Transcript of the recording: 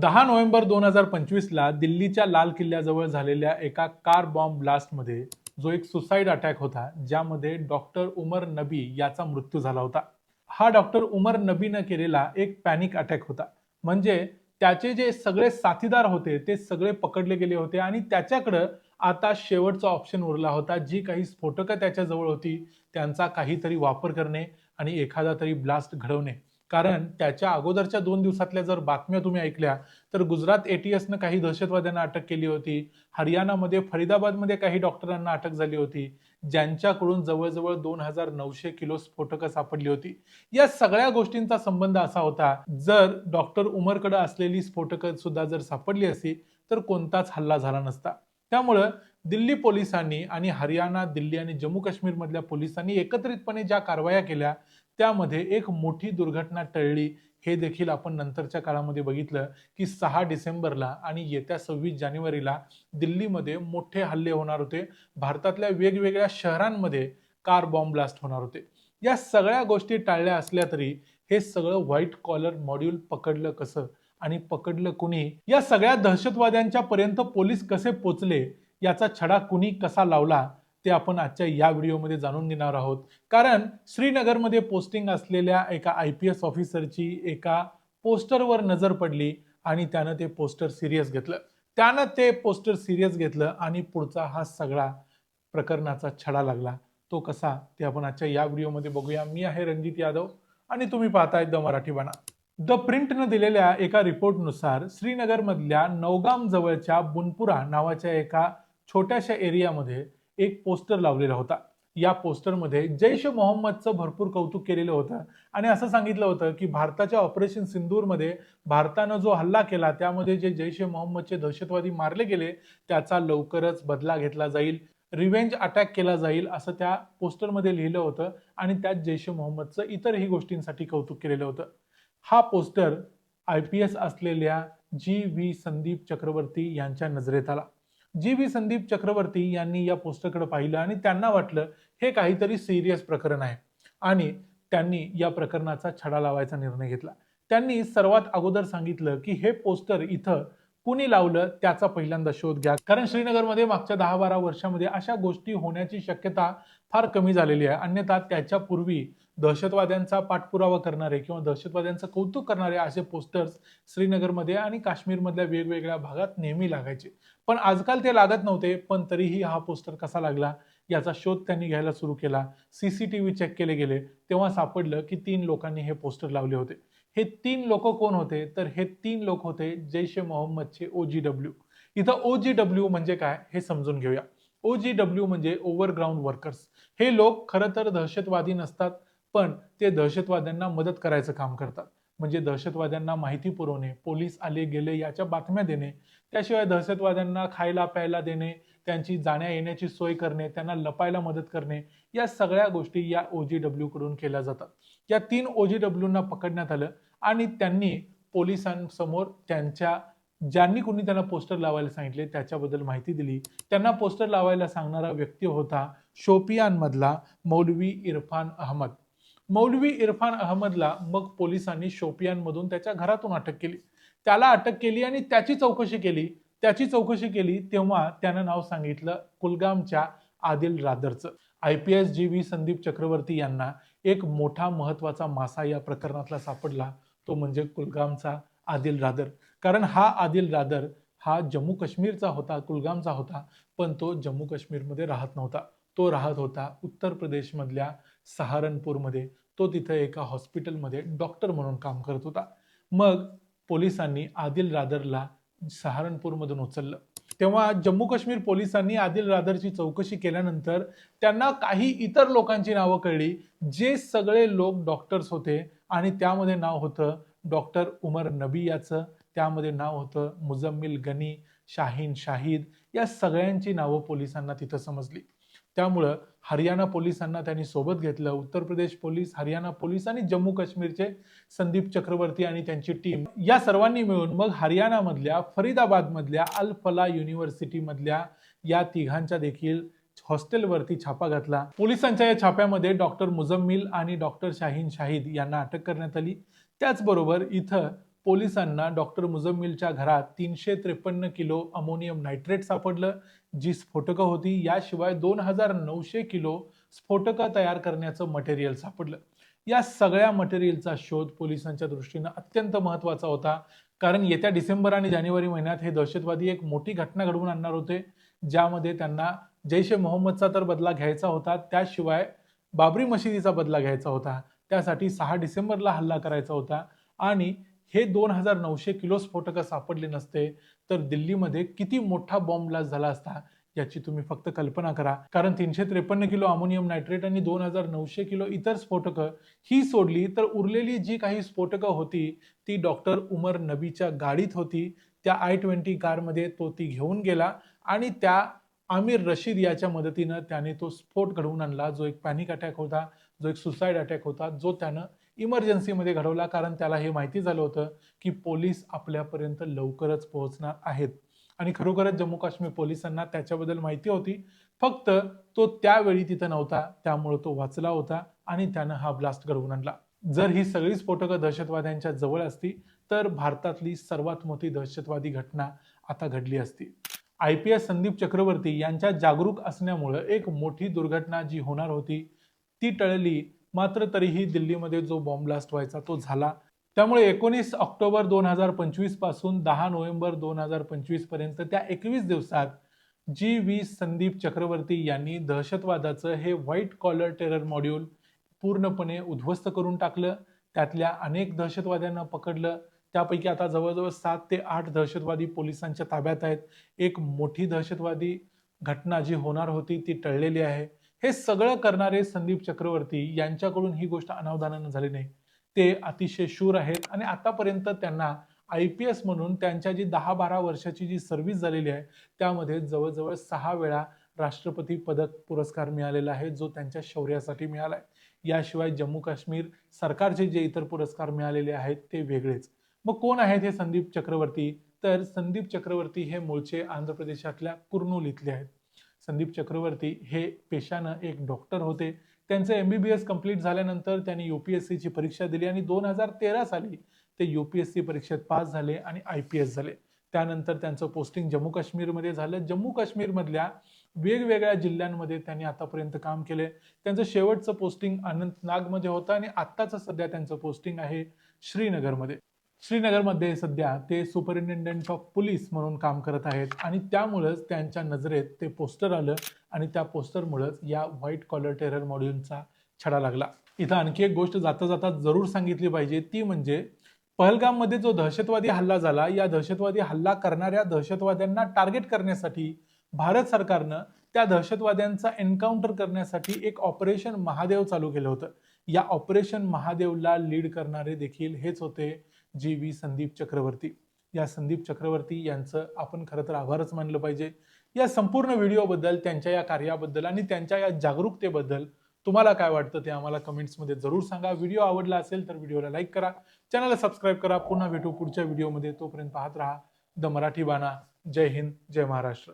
दहा नोव्हेंबर दोन हजार पंचवीसला दिल्लीच्या लाल किल्ल्याजवळ झालेल्या एका कार बॉम्ब ब्लास्टमध्ये जो एक सुसाईड अटॅक होता ज्यामध्ये डॉक्टर उमर नबी याचा मृत्यू झाला होता. हा डॉक्टर उमर नबीनं केलेला एक पॅनिक अटॅक होता. म्हणजे त्याचे जे सगळे साथीदार होते ते सगळे पकडले गेले होते आणि त्याच्याकडं आता शेवटचा ऑप्शन उरला होता जी काही स्फोटकं त्याच्याजवळ होती त्यांचा काहीतरी वापर करणे आणि एखादा तरी ब्लास्ट घडवणे. कारण त्याच्या अगोदरच्या दोन दिवसातल्या जर बातम्या तुम्ही ऐकल्या तर गुजरात एटीएसनं काही दहशतवाद्यांना अटक केली होती. हरियाणामध्ये फरीदाबादमध्ये काही डॉक्टरांना अटक झाली होती ज्यांच्याकडून जवळजवळ दोन हजार नऊशे किलो स्फोटकं सापडली होती. या सगळ्या गोष्टींचा संबंध असा होता जर डॉक्टर उमरकडे असलेली स्फोटकं सुद्धा जर सापडली असती तर कोणताच हल्ला झाला नसता. त्यामुळं दिल्ली पोलिसांनी आणि हरियाणा दिल्ली आणि जम्मू काश्मीरमधल्या पोलिसांनी एकत्रितपणे ज्या कारवाया केल्या त्यामध्ये एक मोठी दुर्घटना टळली हे देखील आपण नंतरच्या काळामध्ये बघितलं की सहा डिसेंबरला आणि येत्या सव्वीस जानेवारीला दिल्लीमध्ये मोठे हल्ले होणार होते. भारतातल्या वेगवेगळ्या शहरांमध्ये कार बॉम्ब ब्लास्ट होणार होते. या सगळ्या गोष्टी टाळल्या असल्या तरी हे सगळं व्हाईट कॉलर मॉड्यूल पकडलं कसं आणि पकडलं कुणी? या सगळ्या दहशतवाद्यांच्या पर्यंत पोलीस कसे पोचले? याचा छडा कुणी कसा लावला? ते आपण आजच्या या व्हिडिओमध्ये जाणून घेणार आहोत. कारण श्रीनगरमध्ये पोस्टिंग असलेल्या एका आय पी एस ऑफिसरची एका पोस्टरवर नजर पडली आणि त्यानं ते पोस्टर सिरियस घेतलं. त्यानं ते पोस्टर सिरियस घेतलं आणि पुढचा हा सगळा प्रकरणाचा छडा लागला. तो कसा ते आपण आजच्या या व्हिडिओमध्ये बघूया. मी आहे रणजित यादव आणि तुम्ही पाहताय द मराठी बाणा द प्रिंटनं दिलेल्या एका रिपोर्टनुसार श्रीनगरमधल्या नौगाम जवळच्या बुनपुरा नावाच्या एका छोट्याशा एरियामध्ये एक पोस्टर लावलेला होता. या पोस्टरमध्ये जैश मोहम्मदचं भरपूर कौतुक केलेलं होतं. आणि असं सांगितलं होतं की भारताच्या ऑपरेशन सिंदूरमध्ये भारतानं जो हल्ला केला त्यामध्ये जे जैश ए मोहम्मदचे दहशतवादी मारले गेले त्याचा लवकरच बदला घेतला जाईल. रिव्हेंज अटॅक केला जाईल असं त्या पोस्टरमध्ये लिहिलं होतं आणि त्यात जैश ए मोहम्मदचं इतरही गोष्टींसाठी कौतुक केलेलं होतं. हा पोस्टर आय पी एस असलेल्या जी व्ही संदीप चक्रवर्ती यांच्या नजरेत आला. जी व्ही संदीप चक्रवर्ती यांनी या पोस्टरकडे पाहिलं आणि त्यांना वाटलं हे काहीतरी सिरियस प्रकरण आहे. आणि त्यांनी या प्रकरणाचा छडा लावायचा निर्णय घेतला. त्यांनी सर्वात अगोदर सांगितलं की हे पोस्टर इथं कुणी लावलं त्याचा पहिल्यांदा शोध घ्या. कारण श्रीनगरमध्ये मागच्या दहा बारा वर्षामध्ये अशा गोष्टी होण्याची शक्यता फार कमी झालेली आहे. अन्यथा त्याच्यापूर्वी दहशतवाद्यांचा पाठपुरावा करणारे किंवा दहशतवाद्यांचं कौतुक करणारे असे पोस्टर्स श्रीनगरमध्ये आणि काश्मीरमधल्या वेगवेगळ्या भागात नेहमी लागायचे. पण आजकाल ते लागत नव्हते पण तरीही हा पोस्टर कसा लागला? याचा शोध त्यांनी घ्यायला सुरू केला. C C T V check केले गेले. तेव्हा सापडलं की तीन लोकांनी हे पोस्टर लावले होते. हे तीन लोक कोण होते? तर हे तीन लोक होते जैश ए मोहम्मदचे ओ जी डब्ल्यू इथं ओ जी डब्ल्यू म्हणजे काय? हे समजून घेऊया. ओ जी डब्ल्यू म्हणजे ओव्हरग्राऊंड वर्कर्स हे लोक खरं तर दहशतवादी नसतात पण ते दहशतवाद्यांना मदत करायचं काम करतात. म्हणजे दहशतवाद्यांना माहिती पुरवणे पोलीस आले गेले याच्या बातम्या देणे त्याशिवाय दहशतवाद्यांना खायला प्यायला देणे त्यांची जाण्या येण्याची सोय करणे त्यांना लपायला मदत करणे या सगळ्या गोष्टी या ओ जी डब्ल्यू कडून केल्या जातात. या तीन ओ जी डब्ल्यूंना पकडण्यात आलं आणि त्यांनी पोलिसांसमोर त्यांच्या ज्यांनी कोणी त्यांना पोस्टर लावायला सांगितले त्याच्याबद्दल माहिती दिली. त्यांना पोस्टर लावायला सांगणारा व्यक्ती होता शोपियानमधला मौलवी इरफान अहमद. मौलवी इरफान अहमदला मग पोलिसांनी शोपियानमधून त्याच्या घरातून अटक केली. त्याला अटक केली आणि त्याची चौकशी केली. त्याची चौकशी केली तेव्हा त्यानं नाव सांगितलं कुलगामच्या Adil रादरचं. I P S G V Sandeep Chakravarthi यांना एक मोठा महत्त्वाचा मासा या प्रकरणातला सापडला. तो म्हणजे कुलगामचा आदिल रादर. कारण हा आदिल रादर हा जम्मू काश्मीरचा होता कुलगामचा होता पण तो जम्मू काश्मीरमध्ये राहत नव्हता. तो राहत होता उत्तर प्रदेशमधल्या सहारनपूरमध्ये. तो तिथं एका हॉस्पिटलमध्ये डॉक्टर म्हणून काम करत होता. मग पोलिसांनी आदिल रादरला सहारनपूरमधून उचललं. तेव्हा जम्मू काश्मीर पोलिसांनी आदिल रादरची चौकशी केल्यानंतर त्यांना काही इतर लोकांची नावं कळली जे सगळे लोक डॉक्टर्स होते आणि त्यामध्ये नाव होतं डॉक्टर उमर नबी याचं त्यामध्ये नाव होतं मुजम्मिल गनी शाहीन शाहीद या सगळ्यांची नावं पोलिसांना तिथं समजली. त्यामुळं हरियाणा पोलिसांना त्यांनी सोबत घेतलं. उत्तर प्रदेश पोलीस हरियाणा पोलीस आणि जम्मू काश्मीरचे संदीप चक्रवर्ती आणि त्यांची टीम. या सर्वांनी मिळून मग हरियाणामधल्या फरीदाबादमधल्या अल फला युनिव्हर्सिटीमधल्या या तिघांच्या देखील हॉस्टेलवरती छापा घातला. पोलिसांच्या या छाप्यामध्ये डॉक्टर मुजम्मिल आणि डॉक्टर शाहीन शाहीद यांना अटक करण्यात आली. त्याचबरोबर इथं पोलिसांना डॉक्टर मुजम्मिलच्या घरात तीनशे त्रेपन्न किलो अमोनियम नायट्रेट सापडलं. जी स्फोटकं होती याशिवाय दोन हजार नऊशे किलो स्फोटकं तयार करण्याचं मटेरियल सापडलं. या सगळ्या मटेरियलचा शोध पोलिसांच्या दृष्टीनं अत्यंत महत्त्वाचा होता. कारण येत्या डिसेंबर आणि जानेवारी महिन्यात हे दहशतवादी एक मोठी घटना घडवून आणणार होते. ज्यामध्ये त्यांना जैश ए मोहम्मदचा तर बदला घ्यायचा होता त्याशिवाय बाबरी मशिदीचा बदला घ्यायचा होता. त्यासाठी सहा डिसेंबरला हल्ला करायचा होता. आणि हे दोन हजार नऊशे किलो स्फोटकं सापडले नसते तर दिल्लीमध्ये किती मोठा बॉम्ब ब्लास्ट झाला असता याची तुम्ही फक्त कल्पना करा. कारण तीनशे त्रेपन्न किलो अमोनियम नायट्रेट आणि दोन हजार नऊशे किलो इतर स्फोटकं ही सोडली तर उरलेली जी काही स्फोटकं होती ती डॉक्टर उमर नबीच्या गाडीत होती. त्या आय ट्वेंटी कारमध्ये तो ती घेऊन गेला आणि त्या आमिर रशीद याच्या मदतीनं त्याने तो स्फोट घडवून आणला जो एक पॅनिक अटॅक होता. जो एक सुसाईड अटॅक होता जो त्यानं इमर्जन्सीमध्ये घडवला कारण त्याला हे माहिती झालं होतं की पोलीस आपल्यापर्यंत लवकरच पोहोचणार आहेत. आणि खरोखरच जम्मू काश्मीर पोलिसांना त्याच्याबद्दल माहिती होती. फक्त तो त्यावेळी तिथं नव्हता त्यामुळे तो वाचला होता आणि त्यानं हा ब्लास्ट घडवून आणला. जर ही सगळी स्फोटकं दहशतवाद्यांच्या जवळ असती तर भारतातली सर्वात मोठी दहशतवादी घटना आता घडली असती. I P S Sandeep Chakravarthi यांच्या जागरूक असण्यामुळं एक मोठी दुर्घटना जी होणार होती ती टळली. मात्र तरीही दिल्लीमध्ये जो बॉम्ब ब्लास्ट व्हायचा तो झाला. त्यामुळे एकोणीस ऑक्टोबर दोन हजार पंचवीसपासून दहा नोव्हेंबर दोन हजार पंचवीसपर्यंत त्या एकवीस दिवसात जी व्ही संदीप चक्रवर्ती यांनी दहशतवादाचं हे व्हाईट कॉलर टेरर मॉड्यूल पूर्णपणे उद्ध्वस्त करून टाकलं. त्यातल्या अनेक दहशतवाद्यांना पकडलं. त्यापैकी आता जवळजवळ सात ते आठ दहशतवादी पोलिसांच्या ताब्यात आहेत. एक मोठी दहशतवादी घटना जी होणार होती ती टळलेली आहे. हे सगळं करणारे संदीप चक्रवर्ती यांच्याकडून ही गोष्ट अनावधानानं झाली नाही. ते अतिशय शूर आहेत आणि आतापर्यंत त्यांना आय पी एस म्हणून त्यांच्या जी दहा बारा वर्षाची जी सर्व्हिस झालेली आहे त्यामध्ये जवळजवळ सहा वेळा राष्ट्रपती पदक पुरस्कार मिळालेला आहे जो त्यांच्या शौर्यासाठी मिळाला आहे याशिवाय जम्मू काश्मीर सरकारचे जे इतर पुरस्कार मिळालेले आहेत ते वेगळेच. मग कोण आहेत हे संदीप चक्रवर्ती? तर संदीप चक्रवर्ती हे मूळचे आंध्र प्रदेशातल्या कुर्नूल इथले आहेत. संदीप चक्रवर्ती हे पेशानं एक डॉक्टर होते. त्यांचं M B B S complete झाल्यानंतर त्यांनी यू पी एस सीची परीक्षा दिली आणि दोन हजार तेरा साली ते यू पी एस सी परीक्षेत पास झाले आणि आय पी एस झाले. त्यानंतर त्यांचं पोस्टिंग जम्मू काश्मीरमध्ये झालं. जम्मू काश्मीरमधल्या वेगवेगळ्या जिल्ह्यांमध्ये त्यांनी आतापर्यंत काम केले. त्यांचं शेवटचं पोस्टिंग अनंतनागमध्ये होतं आणि आत्ताचं सध्या त्यांचं पोस्टिंग आहे श्रीनगरमध्ये. श्रीनगरमध्ये सध्या ते सुपरिन्टेंडंट ऑफ पोलीस म्हणून काम करत आहेत आणि त्यामुळंच त्यांच्या नजरेत ते पोस्टर आलं आणि त्या पोस्टरमुळंच या व्हाईट कॉलर टेरर मॉड्यूलचा छडा लागला. इथं आणखी एक गोष्ट जाता जाता जरूर सांगितली पाहिजे ती म्हणजे पहलगाममध्ये जो दहशतवादी हल्ला झाला या दहशतवादी हल्ला करणाऱ्या दहशतवाद्यांना टार्गेट करण्यासाठी भारत सरकारनं त्या दहशतवाद्यांचा एन्काउंटर करण्यासाठी एक ऑपरेशन महादेव चालू केलं होतं. या ऑपरेशन महादेवला लीड करणारे देखील हेच होते. G V Sandeep Chakravarthi. या संदीप चक्रवर्ती यांचं आपण खरं तर आभारच मानलं पाहिजे. या संपूर्ण व्हिडिओबद्दल त्यांच्या या कार्याबद्दल आणि त्यांच्या या जागरूकतेबद्दल तुम्हाला काय वाटतं ते आम्हाला कमेंट्समध्ये जरूर सांगा. व्हिडिओ आवडला असेल तर व्हिडिओला लाईक करा. चॅनलला सबस्क्राईब करा. पुन्हा भेटू पुढच्या व्हिडिओमध्ये. तोपर्यंत पाहत राहा. द मराठी बाणा. जय हिंद. जय महाराष्ट्र.